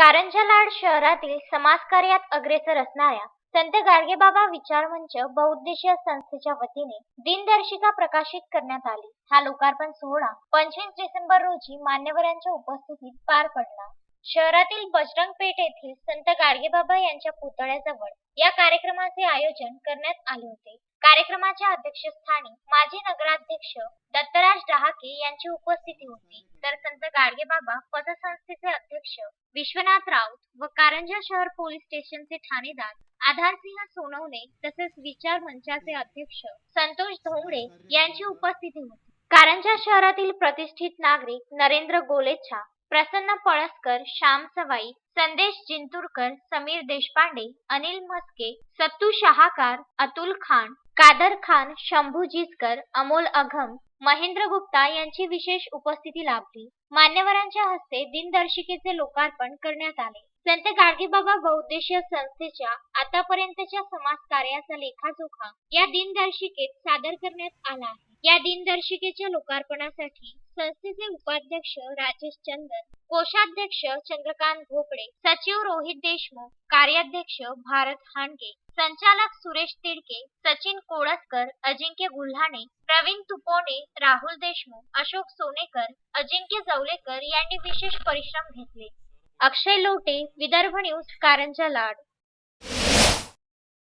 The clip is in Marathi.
कारंजा लाड शहरातील समाजकार्यात अग्रेसर असणाऱ्या संत गाडगेबाबा विचार मंच बहुउद्देशीय संस्थेच्या वतीने दिनदर्शिका प्रकाशित करण्यात आली. हा लोकार्पण सोहळा पंचवीस डिसेंबर रोजी मान्यवरांच्या उपस्थितीत पार पडला. शहरातील बजरंग पेठ येथील संत गाडगेबाबा यांच्या पुतळ्याजवळ या कार्यक्रमाचे आयोजन करण्यात आले होते. कार्यक्रमाच्या अध्यक्षस्थानी माजी नगराध्यक्ष दत्तराज डहाके यांची उपस्थिती होती. तर संत गाडगेबाबा पतसंस्थेचे अध्यक्ष विश्वनाथ राऊत व कारंजा शहर पोलीस स्टेशनचे ठाणेदार आधारसिंह सोनवणे तसेच विचार मंचाचे अध्यक्ष संतोष धोंगडे यांची उपस्थिती होती. कारंजा शहरातील प्रतिष्ठित नागरिक नरेंद्र गोलेच्छा प्रसन्न पळसकर श्याम सवाई संदेश जिंतूरकर समीर देशपांडे अनिल म्हस्के सत्तू शहाकार अतुल खान कादर खान शंभू जिचकर अमोल अघम महेंद्र गुप्ता यांची विशेष उपस्थिती लाभली. मान्यवरांच्या हस्ते दिनदर्शिकेचे लोकार्पण करण्यात आले. संत गाडगेबाबा बहुद्देशीय संस्थेच्या आतापर्यंतच्या समाज कार्याचा लेखाजोखा या दिनदर्शिकेत सादर करण्यात आला आहे. या दिनदर्शिकेच्या लोकार्पणासाठी संस्थेचे उपाध्यक्ष राजेश चंदन कोषाध्यक्ष चंद्रकांत भोपळे सचिव रोहित देशमुख कार्याध्यक्ष भारत हांडगे संचालक सुरेश तिडके सचिन कोळसकर अजिंक्य गुल्हाणे प्रवीण तुपोने राहुल देशमुख अशोक सोनेकर अजिंक्य जवलेकर यांनी विशेष परिश्रम घेतले. अक्षय लोटे विदर्भ न्यूज कारंजा लाड.